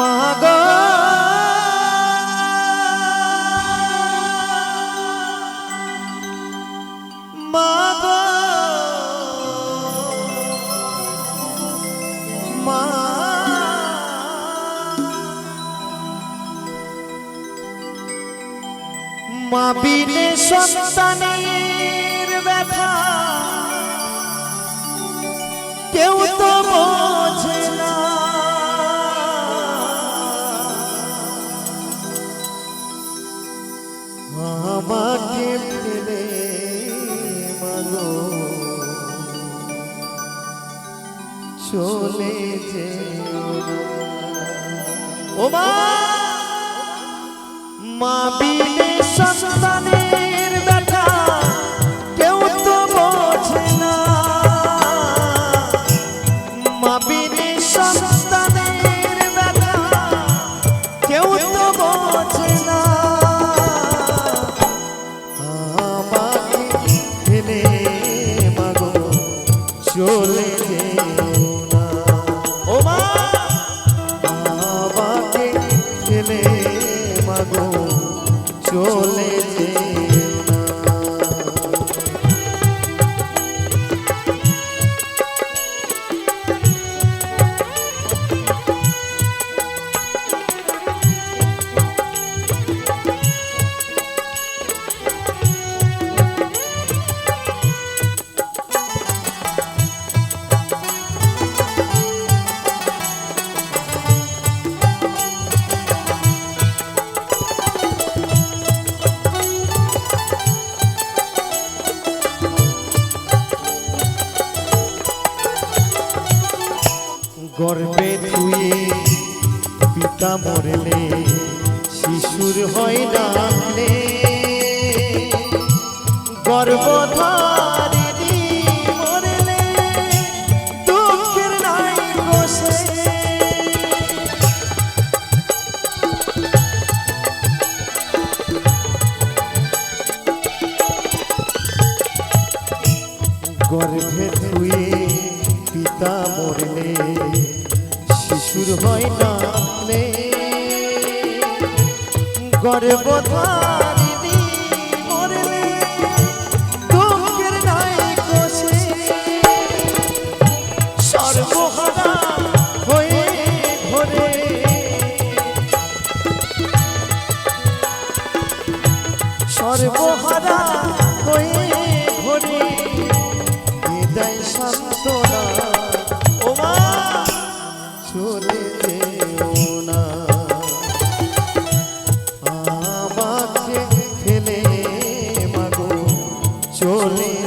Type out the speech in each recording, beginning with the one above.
মাগ। মাগ। মা। মা বিনে সন্তানের ব্যথা। কেউ তো চলে যে ও মা মা বিনে গর্বে ছুঁয়ে পিতা মরলে শিশুর হয় ডাকলে গর্ভধারিণী শিশুর হয় নামলে মরলে দুঃখের নাই কোষে সর্বহারা হয়ে ঘরে সর্বহারা হয়ে চলে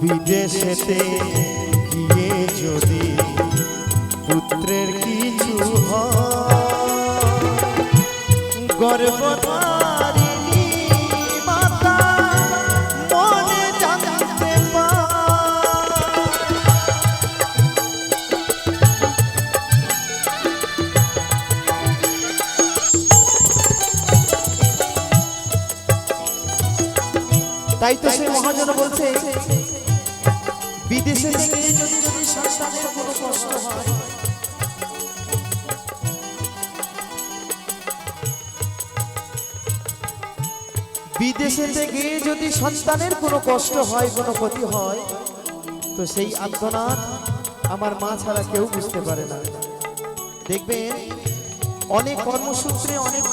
বিদেশেতে গিয়ে যদি পুত্রের কিছু পায়। তাই তো সেই মহাজন বলছে বিদেশে থেকে যদি সন্তানের কোনো কষ্ট হয়, কোনো ক্ষতি হয়, তো সেই আত্মনাথ আমার মা ছাড়া কেউ বুঝতে পারে না। দেখবেন, অনেক কর্মসূত্রে অনেক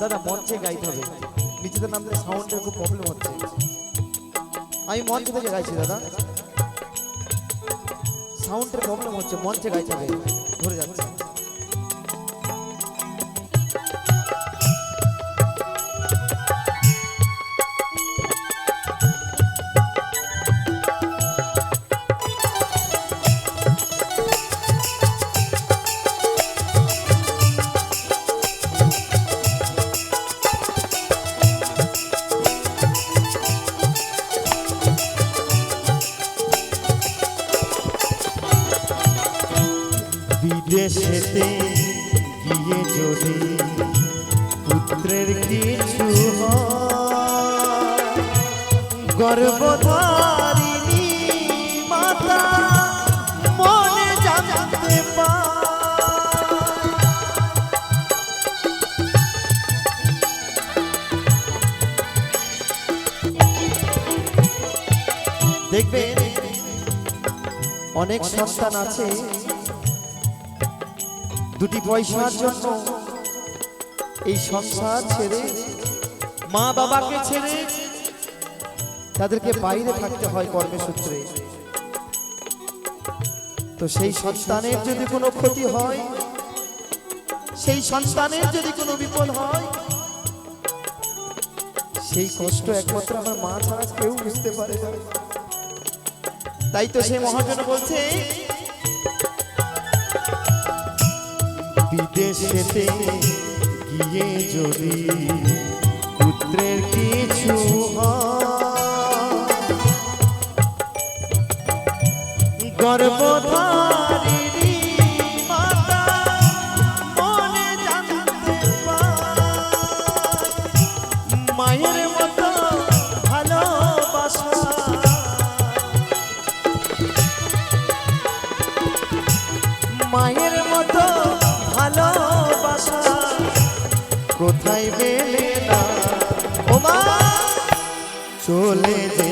দাদা মঞ্চে গাইতে হবে। নিচেতে নামলে সাউন্ডের খুব প্রবলেম হচ্ছে। আমি মঞ্চ থেকে গাইছি, দাদা। সাউন্ডের প্রবলেম হচ্ছে মঞ্চে হবে ধরে যাচ্ছে। দেশেতে গিয়ে যদি পুত্রের কিছু গর্ভধারিণী মাতা মনে জানতে পা দেখবেন অনেক সন্তান আছে দুটি পয়সার জন্য এই সংসার ছেড়ে মা বাবাকে ছেড়ে তাদেরকে বাইরে থাকতে হয় কর্মসূত্রে। তো সেই সন্তানের যদি কোনো ক্ষতি হয়, সেই সন্তানের যদি কোনো বিপদ হয়, সেই কষ্ট একমাত্র আমার মা ছাড়া কেউ বুঝতে পারে তাই তো সেই মহাজন বলছে বিদেশেতে গিয়ে যদি পুত্রের কিছু গর্ভধারিণী কোথায় বেলে না? ও মা চলে যেও।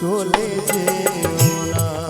চলে যে না।